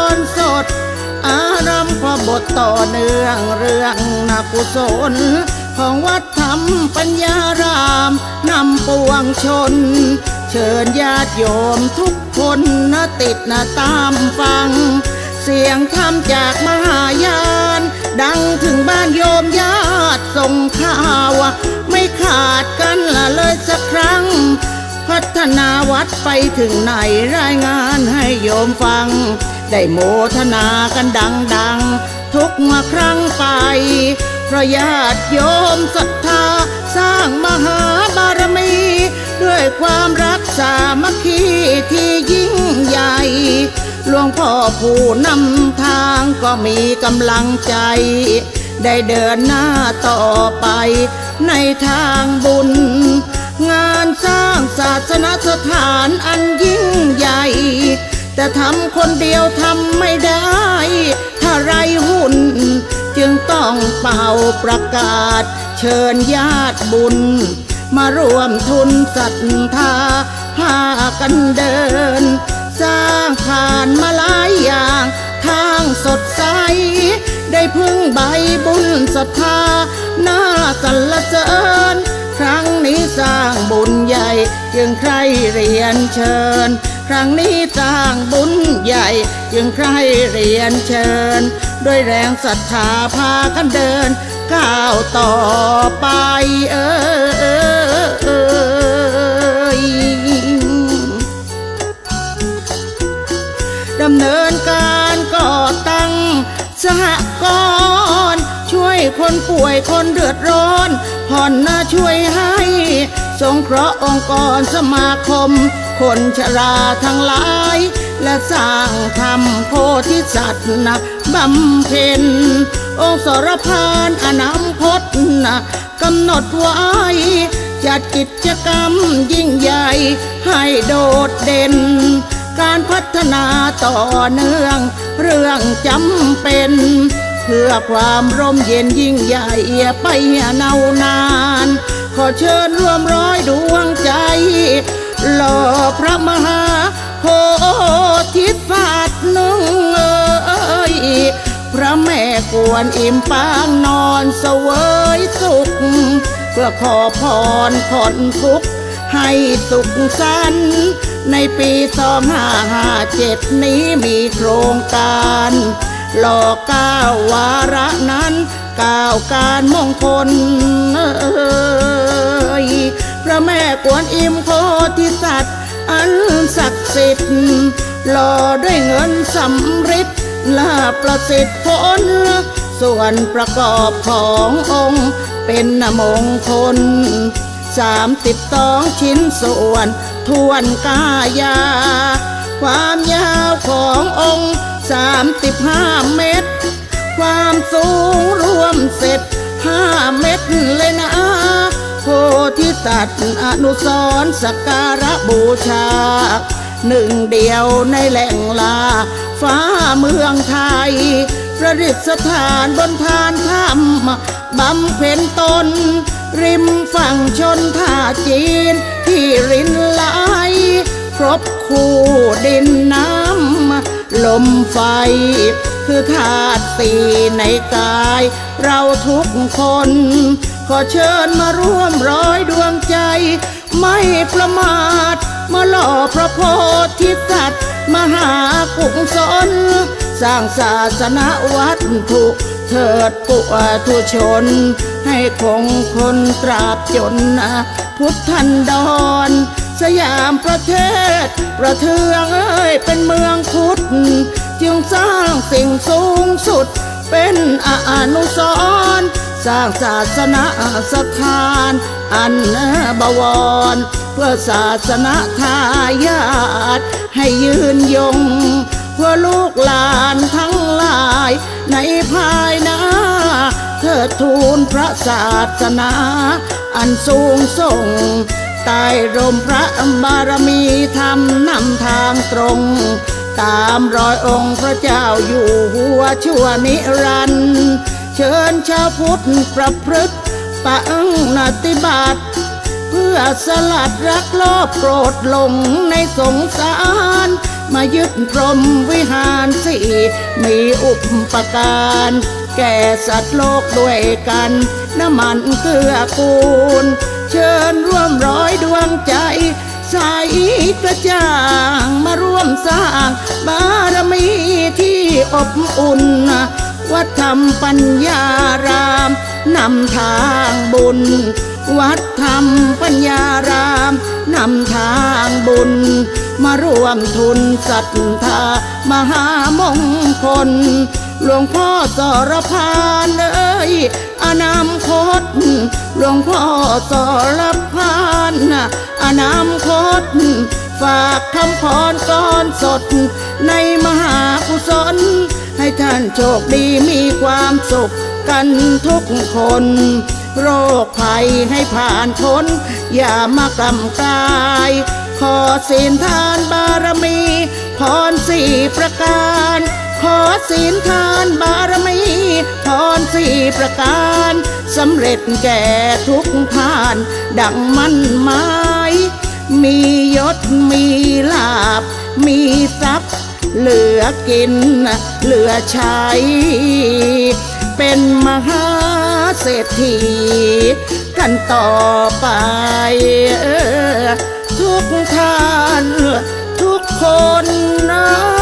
อนสด อารมณ์ความบทต่อเนื่องเรื่องนักุศล ของวัดธรรมปัญญารามนำปวงชน เชิญญาติโยมทุกคนนะติดนะตามฟัง เสียงธรรมจากมหายาน ดังถึงบ้านโยมญาติส่งข่าวไม่ขาดกันละเลยสักครั้งพัฒนาวัดไปถึงไหนรายงานให้โยมฟัง ได้โมทนากันดังๆทุกเมื่อครั้งไป เพราะญาติโยมศรัทธาสร้างมหาบารมี ด้วยความรักสามัคคีที่ยิ่งใหญ่หลวงพ่อผู้นำทางก็มีกำลังใจ ได้เดินหน้าต่อไปในทางบุญ แต่ทำคนเดียวทำไม่ได้ ถ้าไรหุ่น จึงต้องเป่าประกาศ เชิญญาติบุญ มาร่วมทุนศรัทธาพากันเดิน สร้างผ่านมาหลายอย่าง ทางสดใส ได้พึ่งใบบุญศรัทธาหน้าสรรเสริญ ครั้งนี้สร้างบุญใหญ่ จึงใครเรียนเชิญ ครั้งนี้สร้างบุญใหญ่ จึงใครเรียนเชิญ ด้วยแรงศรัทธาพากันเดิน ก้าวต่อไปเออเอยดำเนินการก่อตั้งสหกรณ์ช่วยคนป่วยคนเดือดร้อนผ่อนนาช่วยให้ สงเคราะห์องค์กรสมาคม คนชราทั้งหลาย และสร้างธรรมโพธิสัตว์นะบำเพ็ญองค์สรพานอนาคตนะกำหนดไว้จัดกิจกรรมยิ่งใหญ่ให้โดดเด่น การพัฒนาต่อเนื่อง เรื่องจำเป็น เพื่อความร่มเย็นยิ่งใหญ่ไปเนานาน ขอเชิญร่วมร้อยดวงใจ หล่อพระมหาโพธิสัตว์นึงเอ้ยพระแม่กวนอิมปางนอนเสวยสุข เพื่อขอพรผ่อนทุกข์ให้สุขสันในปีสองห้าห้าเจ็ดนี้มีโครงการหล่อก้าววาระนั้นก้าวการมงคลเอ้ย พระแม่กวนอิมโพธิสัตว์ อันศักดิ์สิทธิ์หล่อด้วยเงินสำริดลาประสิทธิ์ผล ส่วนประกอบขององค์เป็นนมงคลสามสิบสองชิ้นส่วนทวนกายา ความยาวขององค์สามสิบห้าเมตร ความสูงรวมเสร็จห้าเมตรเล สัตว์อนุสร์สักการะบูชา หนึ่งเดียวในแหล่งลา ฟ้าเมืองไทย ประดิษฐานบนทานถ้ำบำเพ็ญตน ริมฝั่งชนท่าจีน ที่รินไหลครบคู่ดินน้ำ ลมไฟ คือธาตุสีในกาย เราทุกคน ขอเชิญมาร่วมร้อยดวงใจ ไม่ประมาทมาหล่อพระโพธิสัตว์มหากุศลสร้างศาสนาวัตถุเถิดปุถุชน ให้คงคนตราบจนนะพุทธันดร สยามประเทศ ประเทืองเอ้ยเป็นเมืองพุทธ จึงสร้างสิ่งสูงสุดเป็นอนุสรณ์ สร้างศาสนาสถาน อันบวร เพื่อศาสนาทายาทให้ยืนยง เพื่อลูกหลานทั้งหลายในภายหน้าเทิดทูลพระศาสนา อันสูงส่งใต้ร่มพระบารมีธรรมนำทางตรง ตามรอยองค์พระเจ้าอยู่หัวชั่วนิรันดร์ เชิญชาวพุทธประพฤติปฏิบัติเพื่อสลัดรักโลภโกรธหลงในสงสาร มายึดพรหมวิหารสี่มีอุปการ แก่สัตว์โลกด้วยกัน น้ำมันเกลือกูล เชิญร่วมร้อยดวงใจใสกระจ่างมาร่วมสร้างบารมีที่อบอุ่น วัดธรรมปัญญารามนำทางบุญ วัดธรรมปัญญารามนำทางบุญ มาร่วมทุนศรัทธามหามงคล หลวงพ่อสรพานเอ้ยอนาคต หลวงพ่อสรพานอนาคตฝากคำพรก่อนสดในมหากุศล ให้ท่านโชคดีมีความสุขกันทุกคน โรคภัยให้ผ่านพ้น อย่ามากำกาย ขอศีลทานบารมีพรสี่ประการ ขอศีลทานบารมีพรสี่ประการสำเร็จแก่ทุกท่าน ดังมั่นหมาย มียศมีลาบ มีทรัพย์ เหลือกิน เหลือใช้ เป็นมหาเศรษฐี กันต่อไปเออทุกท่าน ทุกคนนะ